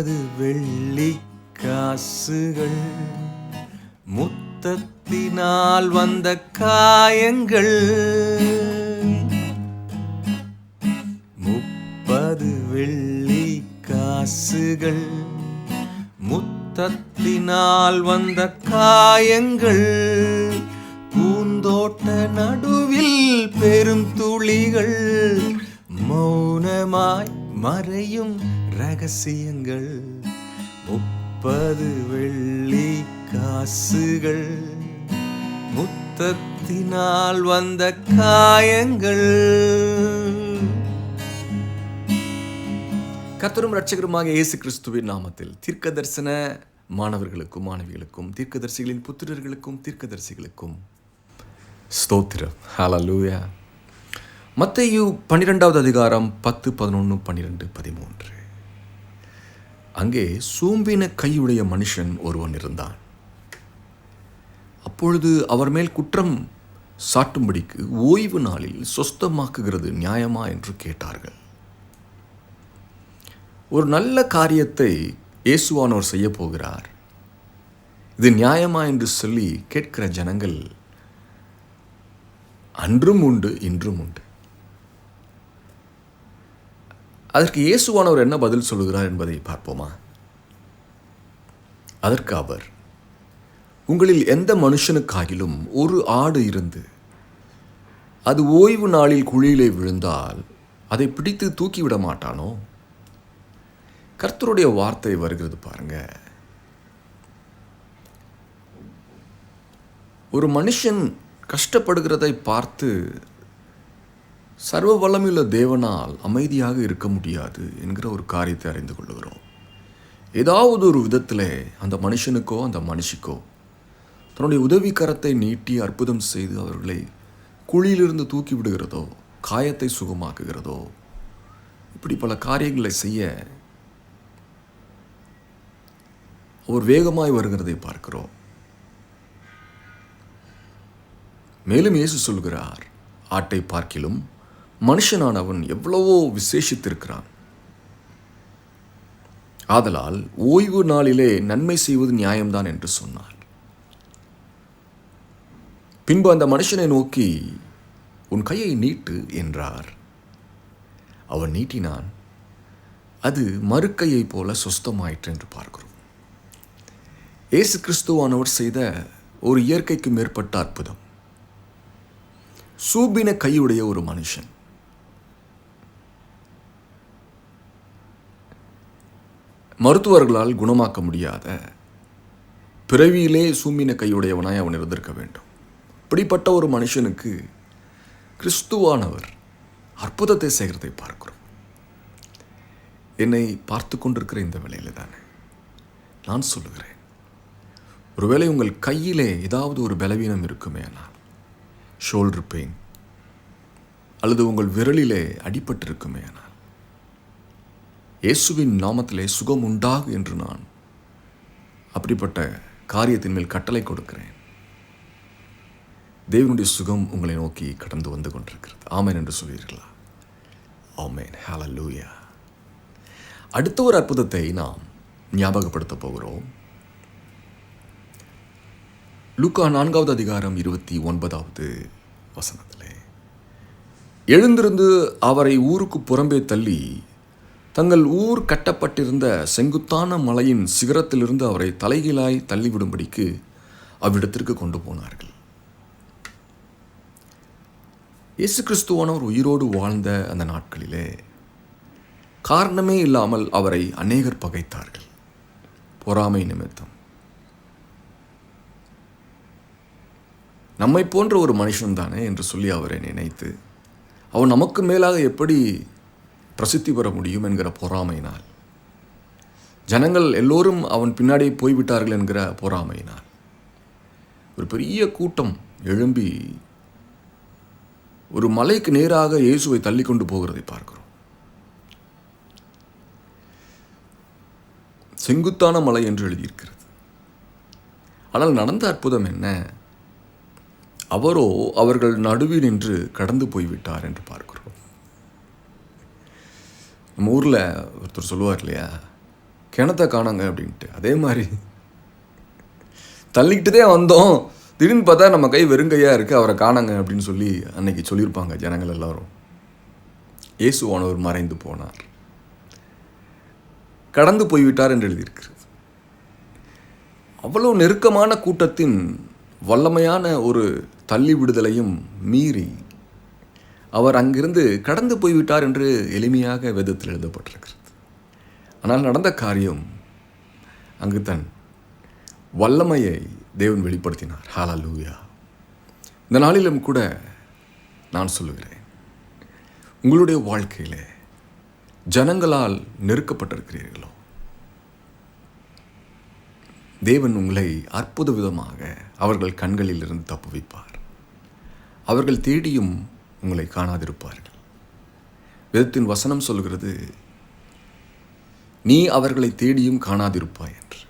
முப்பது வெள்ளி காசுகள். முத்தத்தினால் வந்த காயங்கள். முப்பது வெள்ளி காசுகள். முத்தத்தினால் வந்த காயங்கள். பூந்தோட்ட நடுவில் பெரும் துளிகள். மௌனமாய் மறையும் ரகசியங்கள் முப்பது வெள்ளி காசுகள் முத்தத்தினால் வந்த காயங்கள். கத்தரும் ரட்சகருமாக இயேசு கிறிஸ்துவின் நாமத்தில் தீர்க்க தரிசன மாணவர்களுக்கும் மாணவிகளுக்கும் தீர்க்கதரிசிகளின் புத்திரர்களுக்கும் தீர்க்கதரிசிகளுக்கும் ஸ்தோத்திரம். ஹalleluya மத்தையு பன்னிரெண்டாவது அதிகாரம் பத்து பதினொன்று பன்னிரெண்டு பதிமூன்று. அங்கே சூம்பின கையுடைய மனுஷன் ஒருவன் இருந்தான். அப்பொழுது அவர் மேல் குற்றம் சாட்டும்படிக்கு ஓய்வு நாளில் சொஸ்தமாக்குகிறது நியாயமா என்று கேட்டார்கள். ஒரு நல்ல காரியத்தை இயேசுவானோர் செய்ய போகிறார். இது நியாயமா என்று சொல்லி கேட்கிற ஜனங்கள் அன்றும் உண்டு இன்றும் உண்டு. அதற்கு இயேசுவானவர் என்ன பதில் சொல்லுகிறார் என்பதை பார்ப்போமா? அதற்கு அவர் உங்களில் எந்த மனுஷனுக்காகிலும் ஒரு ஆடு இருந்து அது ஓய்வு நாளில் குழியிலே விழுந்தால் அதை பிடித்து தூக்கிவிட மாட்டானோ? கர்த்தருடைய வார்த்தை வருகிறது பாருங்க. ஒரு மனுஷன் கஷ்டப்படுகிறதை பார்த்து சர்வ வல்லமையுள்ள தேவனால் அமைதியாக இருக்க முடியாது என்கிற ஒரு காரியத்தை அறிந்து கொள்ளுகிறோம். ஏதாவது ஒரு விதத்தில் அந்த மனுஷனுக்கோ அந்த மனுஷிக்கோ தன்னுடைய உதவி கரத்தை நீட்டி அற்புதம் செய்து அவர்களை குழியிலிருந்து தூக்கி விடுகிறதோ காயத்தை சுகமாக்குகிறதோ இப்படி பல காரியங்களை செய்ய அவர் வேகமாய் வருகிறதை பார்க்கிறோம். மேலும் இயேசு சொல்கிறார் ஆட்டை பார்க்கிலும் மனுஷனானவன் எவ்வளவோ விசேஷித்திருக்கிறான். ஆதலால் ஓய்வு நாளிலே நன்மை செய்வது நியாயம்தான் என்று சொன்னார். பின்பு அந்த மனுஷனை நோக்கி உன் கையை நீட்டு என்றார். அவன் நீட்டினான். அது மறுக்கையைப் போல சொஸ்தமாயிற்று என்று பார்க்கிறோம். இயேசு கிறிஸ்துவானவர் செய்த ஒரு இயற்கைக்கு மேற்பட்ட அற்புதம். சூபின கையுடைய ஒரு மனுஷன். மருத்துவர்களால் குணமாக்க முடியாத பிறவியிலே சூமின கையுடையவனாய் அவன் இருந்திருக்க வேண்டும். இப்படிப்பட்ட ஒரு மனுஷனுக்கு கிறிஸ்துவானவர் அற்புதத்தை செய்கிறதை பார்க்கிறோம். என்னை பார்த்து கொண்டிருக்கிற இந்த வேலையில் தானே நான் சொல்லுகிறேன் ஒருவேளை உங்கள் கையிலே ஏதாவது ஒரு பலவீனம் இருக்குமே ஆனால் ஷோல்டர் பெயின் அல்லது உங்கள் விரலிலே அடிபட்டிருக்குமே ஆனால் இயேசுவின் நாமத்திலே சுகம் உண்டாகு என்று நான் அப்படிப்பட்ட காரியத்தின் மேல் கட்டளை கொடுக்கிறேன். தேவனுடைய சுகம் உங்களை நோக்கி கடந்து வந்து கொண்டிருக்கிறது. ஆமேன் என்று சொல்வீர்களா? ஆமேன். லூயா அடுத்த ஒரு அற்புதத்தை நாம் ஞாபகப்படுத்த போகிறோம். லூக்கா நான்காவது அதிகாரம் இருபத்தி ஒன்பதாவது வசனத்திலே. எழுந்திருந்து அவரை ஊருக்கு புறம்பே தள்ளி தங்கள் ஊர் கட்டப்பட்டிருந்த செங்குத்தான மலையின் சிகரத்திலிருந்து அவரை தலைகீழாய் தள்ளிவிடும்படிக்கு அவ்விடத்திற்கு கொண்டு போனார்கள். இயேசு கிறிஸ்துவானவர் உயிரோடு வாழ்ந்த அந்த நாட்களிலே காரணமே இல்லாமல் அவரை அநேகர் பகைத்தார்கள். பொறாமை நிமித்தம். நம்மை போன்ற ஒரு மனுஷன் தானே என்று சொல்லி அவரை நினைத்து அவன் நமக்கு மேலாக எப்படி பிரசித்தி பெற முடியும் என்கிற பொறாமையினால். ஜனங்கள் எல்லோரும் அவன் பின்னாடி போய்விட்டார்கள் என்கிற பொறாமையினால். ஒரு பெரிய கூட்டம் எழும்பி ஒரு மலைக்கு நேராக இயேசுவை தள்ளி கொண்டு போகிறதை பார்க்கிறோம். செங்குத்தான மலை என்று எழுதியிருக்கிறது. ஆனால் நடந்த அற்புதம் என்ன? அவரோ அவர்கள் நடுவில் நின்று கடந்து போய்விட்டார் என்று பார்க்கிறோம். நம்ம ஊரில் ஒருத்தர் சொல்லுவார் இல்லையா? கிணத்த காணாங்க அப்படின்ட்டு. அதே மாதிரி தள்ளிக்கிட்டு வந்தோம். திடீர்னு பார்த்தா நம்ம கை வெறுங்கையாக இருக்குது அவரை காணாங்க அப்படின்னு சொல்லி அன்னைக்கு சொல்லியிருப்பாங்க ஜனங்கள் எல்லாரும். இயேசுவானவர் மறைந்து போனார். கடந்து போய்விட்டார் என்று எழுதியிருக்கிறது. அவ்வளோ நெருக்கமான கூட்டத்தின் வல்லமையான ஒரு தள்ளி விடுதலையும் மீறி அவர் அங்கிருந்து கடந்து போய்விட்டார் என்று எளிமையாக வேதத்தில் எழுதப்பட்டிருக்கிறது. ஆனால் நடந்த காரியம் அங்கு தன் வல்லமையை தேவன் வெளிப்படுத்தினார். ஹாலா லூயா இந்த நாளிலும் கூட நான் சொல்லுகிறேன் உங்களுடைய வாழ்க்கையில் ஜனங்களால் நெருக்கப்பட்டிருக்கிறீர்களோ தேவன் உங்களை அற்புத விதமாக அவர்கள் கண்களில் இருந்து தப்புவிப்பார். அவர்கள் தேடியும் உங்களை காணாதிருப்பார்கள். வேதத்தின் வசனம் சொல்கிறது நீ அவர்களை தேடியும் காணாதிருப்பாய் என்று.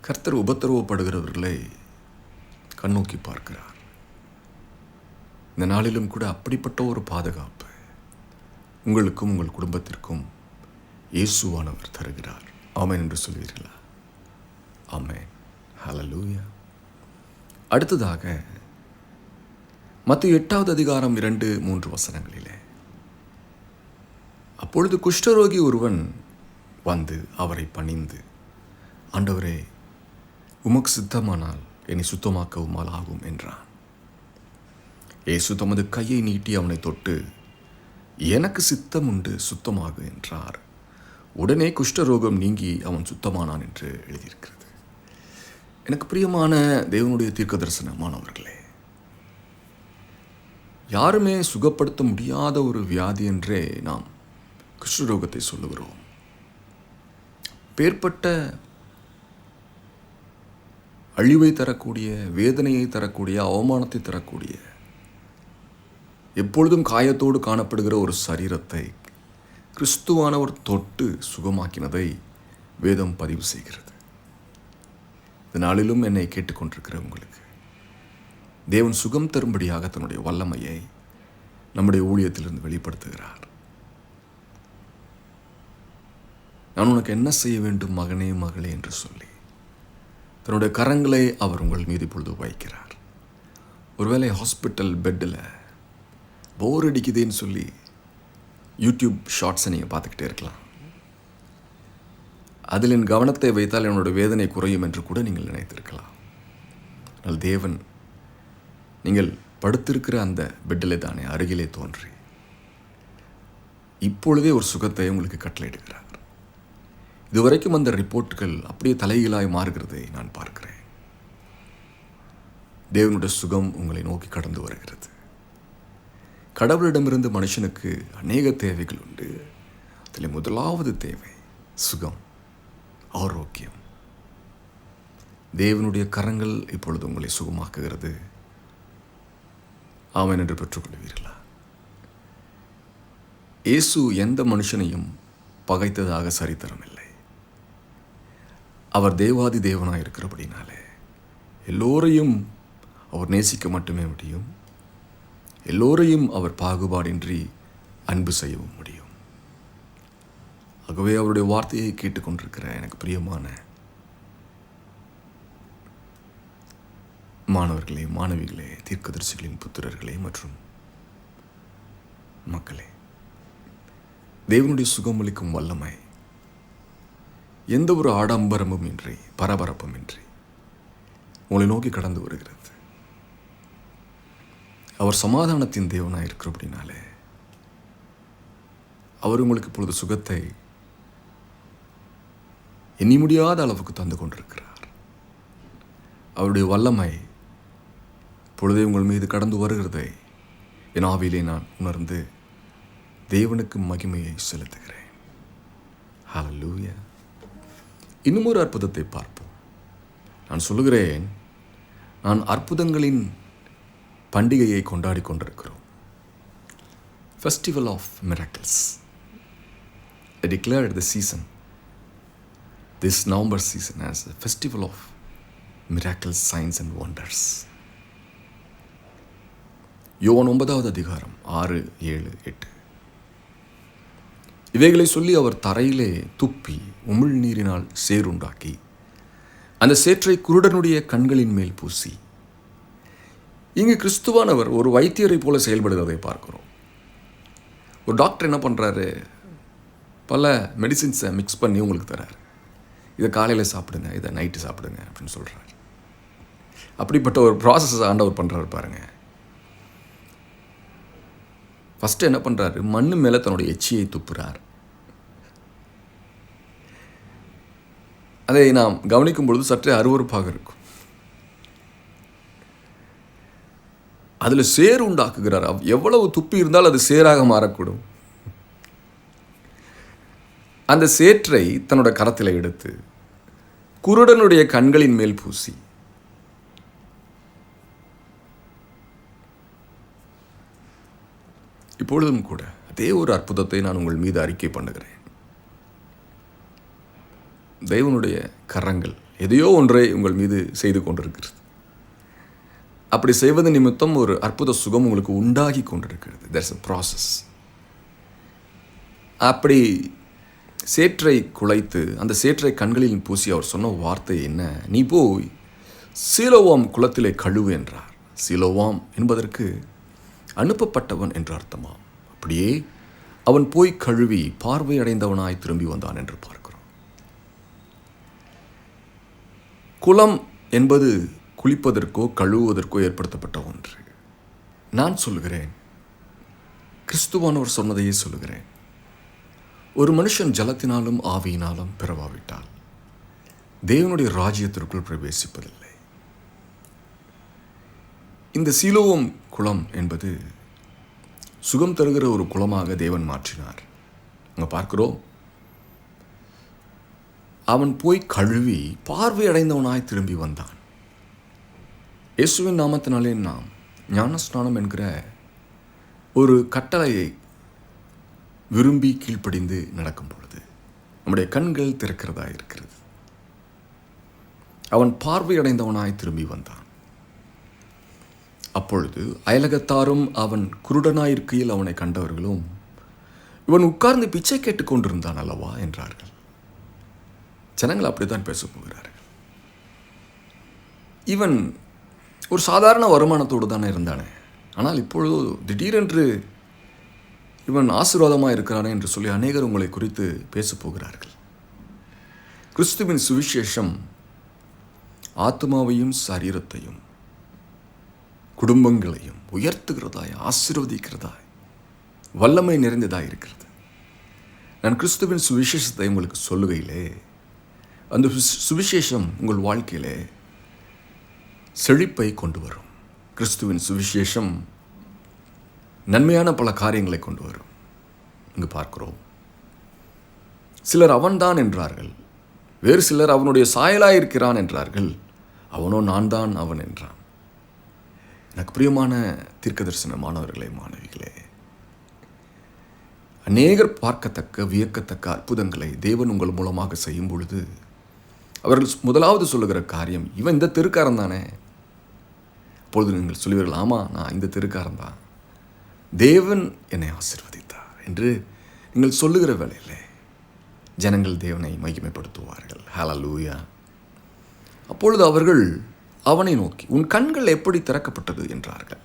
கர்த்தர் உபத்திரவப்படுகிறவர்களை கண்ணோக்கி பார்க்கிறார். இந்த நாளிலும் கூட அப்படிப்பட்ட ஒரு பாதுகாப்பு உங்களுக்கும் உங்கள் குடும்பத்திற்கும் இயேசுவானவர் தருகிறார். ஆமேன் என்று சொல்வீர்களா? ஆமேன். ஹலலூயா அடுத்ததாக மற்ற எட்டாவது அதிகாரம் இரண்டு மூன்று வசனங்களிலே. அப்பொழுது குஷ்டரோகி ஒருவன் வந்து அவரை பணிந்து ஆண்டவரே உமக்கு சித்தமானால் என்னை சுத்தமாக்கவும் ஆகும் என்றான். இயேசு தமது கையை நீட்டி அவனை தொட்டு எனக்கு சித்தம் உண்டு சுத்தமாகு என்றார். உடனே குஷ்டரோகம் நீங்கி அவன் சுத்தமானான் என்று எழுதியிருக்கிறது. எனக்கு பிரியமான தேவனுடைய தீர்க்க தரிசனமானவர்களே யாருமே சுகப்படுத்த முடியாத ஒரு வியாதி என்றே நாம் குஷ்டரோகத்தை சொல்லுகிறோம். பேர்பட்ட அழிவை தரக்கூடிய வேதனையை தரக்கூடிய அவமானத்தை தரக்கூடிய எப்பொழுதும் காயத்தோடு காணப்படுகிற ஒரு சரீரத்தை கிறிஸ்துவானவர் தொட்டு சுகமாக்கினதை வேதம் பதிவு செய்கிறது. இந்த நாளிலும் என்னை கேட்டுக்கொண்டிருக்கிற உங்களுக்கு தேவன் சுகம் தரும்படியாக தன்னுடைய வல்லமையை நம்முடைய ஊழியத்திலிருந்து வெளிப்படுத்துகிறார். நான் உனக்கு என்ன செய்ய வேண்டும் மகனே மகளே என்று சொல்லி தன்னுடைய கரங்களை அவர் உங்கள் மீது பொழுது வைக்கிறார். ஒருவேளை ஹாஸ்பிட்டல் பெட்டில் போர் அடிக்குதுன்னு சொல்லி யூடியூப் ஷார்ட்ஸை நீங்கள் பார்த்துக்கிட்டே இருக்கலாம். அதில் என் கவனத்தை வைத்தால் என்னோட வேதனை குறையும் என்று கூட நீங்கள் நினைத்திருக்கலாம். ஆனால் தேவன் நீங்கள் படுத்திருக்கிற அந்த பெட்டிலே தானே அருகிலே தோன்றி இப்பொழுதே ஒரு சுகத்தை உங்களுக்கு கட்டளையிடுகிறார். இதுவரைக்கும் அந்த ரிப்போர்ட்டுகள் அப்படியே தலைகீழாய் மாறுகிறதை நான் பார்க்கிறேன். தேவனுடைய சுகம் உங்களை நோக்கி கடந்து வருகிறது. கடவுளிடமிருந்து மனுஷனுக்கு அநேக தேவைகள் உண்டு. அதில் முதலாவது தேவை சுகம் ஆரோக்கியம். தேவனுடைய கரங்கள் இப்பொழுது உங்களை சுகமாக்குகிறது. ஆவன் என்று பெற்றுக்கொள்வீர்களா? இயேசு எந்த மனுஷனையும் பகைத்ததாக சரித்திரமில்லை. அவர் தேவாதி தேவனாக இருக்கிறபடினாலே எல்லோரையும் அவர் நேசிக்க மட்டுமே முடியும். எல்லோரையும் அவர் பாகுபாடின்றி அன்பு செய்யவும் முடியும். ஆகவே அவருடைய வார்த்தையை கேட்டுக்கொண்டிருக்கிற எனக்கு பிரியமான மாணவர்களே மாணவிகளே தீர்க்கதரிசிகளின் புத்திரர்களே மற்றும் மக்களே தேவனுடைய சுகமளிக்கும் வல்லமை எந்த ஒரு ஆடம்பரமும் இன்றி பரபரப்பும் இன்றி உங்களை நோக்கி கடந்து வருகிறது. அவர் சமாதானத்தின் தேவனாக இருக்கிறபடினாலே அவர் உங்களுக்கு இப்பொழுது சுகத்தை எண்ணி முடியாத அளவுக்கு தந்து கொண்டிருக்கிறார். அவருடைய வல்லமை பொழுதே உங்கள் மீது கடந்து வருகிறதை என் ஆவியிலே நான் உணர்ந்து தேவனுக்கு மகிமையை செலுத்துகிறேன். ஹalleluya இன்னும் ஒரு அற்புதத்தை பார்ப்போம். நான் சொல்லுகிறேன் நான் அற்புதங்களின் பண்டிகையை கொண்டாடி கொண்டிருக்கிறோம். Festival of miracles I declared the season this November season as a festival of miracles, science and wonders யோன் ஒன்பதாவது அதிகாரம் ஆறு ஏழு எட்டு. இவைகளை சொல்லி அவர் தரையிலே துப்பி உமிழ்நீரினால் சேருண்டாக்கி அந்த சேற்றை குருடனுடைய கண்களின் மேல் பூசி. இங்கு கிறிஸ்துவானவர் ஒரு வைத்தியரை போல செயல்படுவதை பார்க்கிறோம். ஒரு டாக்டர் என்ன பண்ணுறாரு பல மெடிசின்ஸை மிக்ஸ் பண்ணி உங்களுக்கு தராரு இதை காலையில் சாப்பிடுங்க இதை நைட்டு சாப்பிடுங்க அப்படின்னு சொல்கிறாரு அப்படிப்பட்ட ஒரு ப்ராசஸ் ஆண்டவர் பண்ணுறாரு பாருங்கள் ஃபஸ்ட்டு என்ன பண்ணுறாரு மண்ணு மேலே தன்னுடைய எச்சியை துப்புறார். அதை நாம் கவனிக்கும் பொழுது சற்றே அருவறுப்பாக இருக்கும். அதில் சேர் உண்டாக்குகிறார். அவ்- எவ்வளவு துப்பி இருந்தால் அது சேராக மாறக்கூடும். அந்த சேற்றை தன்னோட கரத்தில் எடுத்து குருடனுடைய கண்களின் மேல் பூசி இப்பொழுதும் கூட அதே ஒரு அற்புதத்தை நான் உங்கள் மீது அறிக்கை பண்ணுகிறேன். தேவனுடைய கரங்கள் எதையோ ஒன்றை உங்கள் மீது செய்து கொண்டிருக்கிறது. அப்படி செய்வது நிமித்தம் ஒரு அற்புத சுகம் உங்களுக்கு உண்டாகி கொண்டிருக்கிறது. தட்ஸ் அ ப்ராசஸ் அப்படி சேற்றை குலைத்து அந்த சேற்றை கண்களில் பூசி அவர் சொன்ன வார்த்தை என்ன? நீ போய் சீலோவாம் குளத்திலே கழுவு என்றார். சீலோவாம் என்பதற்கு அனுப்பப்பட்டவன் என்று அர்த்தமாம் அப்படியே அவன் போய் கழுவி பார்வை அடைந்தவனாய் திரும்பி வந்தான் என்று பார்க்கிறோம். குளம் என்பது குளிப்பதற்கோ கழுவுவதற்கோ ஏற்படுத்தப்பட்ட ஒன்று. நான் சொல்லுகிறேன். கிறிஸ்துவானவர் சொன்னதையே சொல்லுகிறேன். ஒரு மனுஷன் ஜலத்தினாலும் ஆவியினாலும் பிறவாவிட்டால் தேவனுடைய ராஜ்யத்திற்குள் பிரவேசிப்பதில்லை. இந்த சீலோவம் குளம் என்பது சுகம் தருகிற ஒரு குளமாக தேவன் மாற்றினார். அங்கே பார்க்கிறோம். அவன் போய் கழுவி பார்வை அடைந்தவனாய் திரும்பி வந்தான். இயேசுவின் நாமத்தினாலே நாம் ஞானஸ்நானம் என்கிற ஒரு கட்டளையை விரும்பி கீழ்ப்படிந்து நடக்கும் பொழுது நம்முடைய கண்கள் திறக்கிறதா இருக்கிறது. அவன் பார்வையடைந்தவனாய் திரும்பி வந்தான். அப்பொழுது அயலகத்தாரும் அவன் குருடனாயிருக்கையில் அவனை கண்டவர்களும் இவன் உட்கார்ந்து பிச்சை கேட்டுக்கொண்டிருந்தான் அல்லவா? என்றார்கள். ஜனங்கள் அப்படித்தான் பேசப் போகிறார்கள். இவன் ஒரு சாதாரண வருமானத்தோடு தானே இருந்தானே? ஆனால் இப்பொழுது திடீரென்று இவன் ஆசீர்வாதமாக இருக்கிறானே? என்று சொல்லி அநேகர் உங்களை குறித்து பேசப் போகிறார்கள். கிறிஸ்துவின் சுவிசேஷம் ஆத்மாவையும் சரீரத்தையும் குடும்பங்களையும் உயர்த்துகிறதாய் ஆசீர்வதிக்கிறதாய் வல்லமை நிறைந்ததாக இருக்கிறது. நான் கிறிஸ்துவின் சுவிசேஷத்தை உங்களுக்கு சொல்லுகையிலே அந்த சுவிசேஷம் உங்கள் வாழ்க்கையிலே செழிப்பை கொண்டு வரும். கிறிஸ்துவின் சுவிசேஷம் நன்மையான பல காரியங்களை கொண்டு வரும். இங்கு பார்க்கிறோம். சிலர் அவன்தான் என்றார்கள். வேறு சிலர் அவனுடைய சாயலாயிருக்கிறான் என்றார்கள். அவனோ நான் தான் அவன் என்றான். எனக்கு பிரியமான தீர்க்கதரிசன மாணவர்களே மாணவிகளே. அநேகர் பார்க்கத்தக்க வியக்கத்தக்க அற்புதங்களை தேவன் உங்கள் மூலமாக செய்யும் பொழுது அவர்கள் முதலாவது சொல்லுகிற காரியம் இவன் இந்த தெருக்காரன் தானே? அப்பொழுது நீங்கள் சொல்லுவீர்கள் ஆமாம் நான் இந்த தெருக்காரன் தான். தேவன் என்னை ஆசிர்வதித்தார் என்று நீங்கள் சொல்லுகிற வேலையில் ஜனங்கள் தேவனை மகிமைப்படுத்துவார்கள். ஹலலூயா அப்பொழுது அவர்கள் அவனை நோக்கி உன் கண்கள் எப்படி திறக்கப்பட்டது? என்றார்கள்.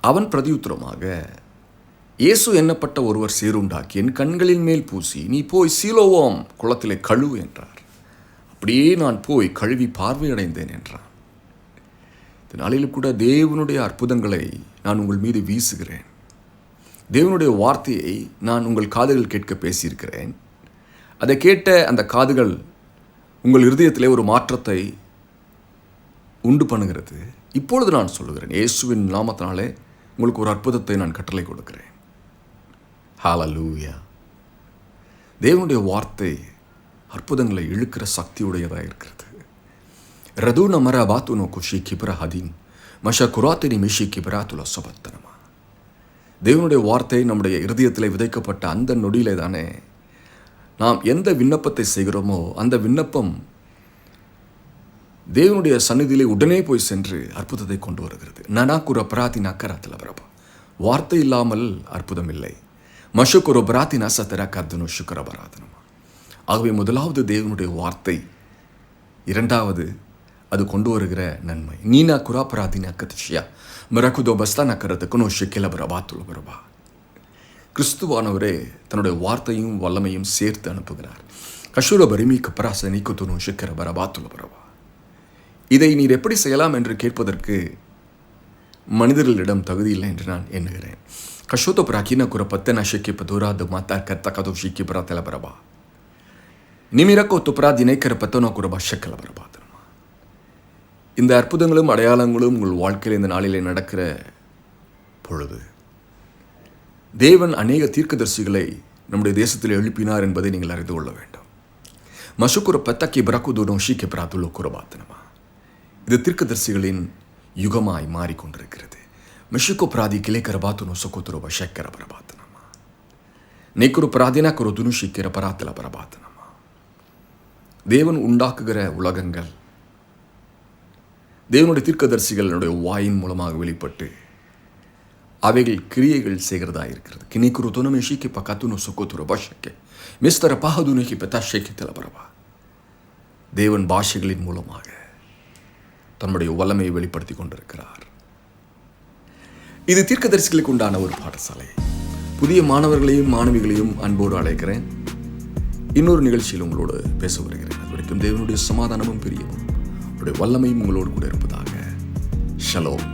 அவன் பிரதியுத்தரமாக இயேசு எண்ணப்பட்ட ஒருவர் சீருண்டாக்கி என் கண்களின் மேல் பூசி நீ போய் சீலோவோம் குளத்திலே கழுவு என்றார். அப்படியே நான் போய் கழுவி பார்வையடைந்தேன் என்றான். இந்த நாளிலும் கூட தேவனுடைய அற்புதங்களை நான் உங்கள் மீது வீசுகிறேன். தேவனுடைய வார்த்தையை நான் உங்கள் காதுகள் கேட்க பேசியிருக்கிறேன். அதை கேட்ட அந்த காதுகள் உங்கள் இருதயத்திலே ஒரு மாற்றத்தை உண்டு பண்ணுகிறது. இப்பொழுது நான் சொல்லுகிறேன் இயேசுவின் நாமத்தினாலே உங்களுக்கு ஒரு அற்புதத்தை நான் கட்டளை கொடுக்கிறேன். ஹாலலூயா தேவனுடைய வார்த்தை அற்புதங்களை இழுக்கிற சக்தியுடையதாக இருக்கிறது. ரதூன மர பாத்துனோ குஷி கிபர ஹதீன் மஷ குராத்தினி மிஷி கிபராத்துல சுபத்தனமா தேவனுடைய வார்த்தை நம்முடைய இருதயத்தில் விதைக்கப்பட்ட அந்த நொடியிலே தானே நாம் எந்த விண்ணப்பத்தை செய்கிறோமோ அந்த விண்ணப்பம் தேவனுடைய சந்நிதியிலே உடனே போய் சென்று அற்புதத்தை கொண்டு வருகிறது. நனாக்குற அபராதி நக்கராத்தில் பிரபா வார்த்தை இல்லாமல் அற்புதம் இல்லை. மஷுக்குரு பிராத்தினா சத்தரா கர்தனு சுக்கர பராதனமா ஆகவே முதலாவது தேவனுடைய வார்த்தை இரண்டாவது அது கொண்டு வருகிற நன்மை. நீனா குரா பிராதினா கதிஷியா மிரகுதோ பஸ்தான கரத்துக்கு ஷிக்கில பிரபாத்துள்ள பிரபா கிறிஸ்துவானவரே தன்னுடைய வார்த்தையும் வல்லமையும் சேர்த்து அனுப்புகிறார். கஷூர பரிமி கப்பராசனிக்கு துணு ஷிக்கர பரபா பிரபா இதை நீர் எப்படி செய்யலாம் என்று கேட்பதற்கு மனிதர்களிடம் தகுதி என்று நான் எண்ணுகிறேன் ಕಶೋತ ಪ್ರಾಚೀನ ಕುರಪತ್ತೆ ನಶಕ್ಕೆ ಪದೂರಾದ ಮಾತಾ ಕರ್ತಕದು ಶಿಕ್ಕಿ ಬರತೆಲ ಬರಬಾ நிமிரக்கோ துப்ரா தினைக்கர பத்தனோ குரபா ஷக்கல பரபாதனமா இந்த அற்புதங்களும் அடையாளங்களும் உங்கள் வாழ்க்கையில் இந்த நாளிலே நடக்கிற பொழுது தேவன் அநேக தீர்க்கதரிசிகளை நம்முடைய தேசத்தில் எழுப்பினார் என்பதை நீங்கள் அறிந்து கொள்ள வேண்டும் மசுக்குர பத்தக்கி பிரகுதுடும் ஷீக்கி பிராத்துள்ள குரபாத்தனமா இது தீர்க்கதரிசிகளின் யுகமாய் மாறிக்கொண்டிருக்கிறது. ಮೆಷಿಕೋ ಪ್ರಾದಿ ಕಿಲೇಕರ ಬಾತುನು ಸೊಕೋತುರುವ ಶೆಕ್ಕರ ಬರಬಾತನಮ್ಮ ನೀಕರು ಪ್ರಾದಿನಾಕರು துனு சிக்கிற பராத்தில் பரபாத்தனம்மா தேவன் உண்டாக்குகிற உலகங்கள் தேவனுடைய தீர்க்கதரிசிகளுடைய வாயின் மூலமாக வெளிப்பட்டு அவைகள் கிரியைகள் செய்கிறதா இருக்கிறது. கிணிக்குரு துணமே ஷீக்கி பக்கத்துனு சுக்கத்துரு பாஷைக்கு மிஸ்தர பாகதுனுக்கு பெத்தா ஷேக்கித்தல பரவா தேவன் பாஷைகளின் மூலமாக தன்னுடைய வல்லமையை வெளிப்படுத்தி கொண்டிருக்கிறார். இது தீர்க்கதரிசிகளுக்கு உண்டான ஒரு பாடசாலை. புதிய மாணவர்களையும் மாணவிகளையும் அன்போடு அழைக்கிறேன். இன்னொரு நிகழ்ச்சியில் உங்களோடு பேச வருகிறேன். அது வரைக்கும் தேவனுடைய சமாதானமும் பிரியமும் உங்களுடைய வல்லமையும் உங்களோடு கூட இருப்பதாக. ஷலோம்.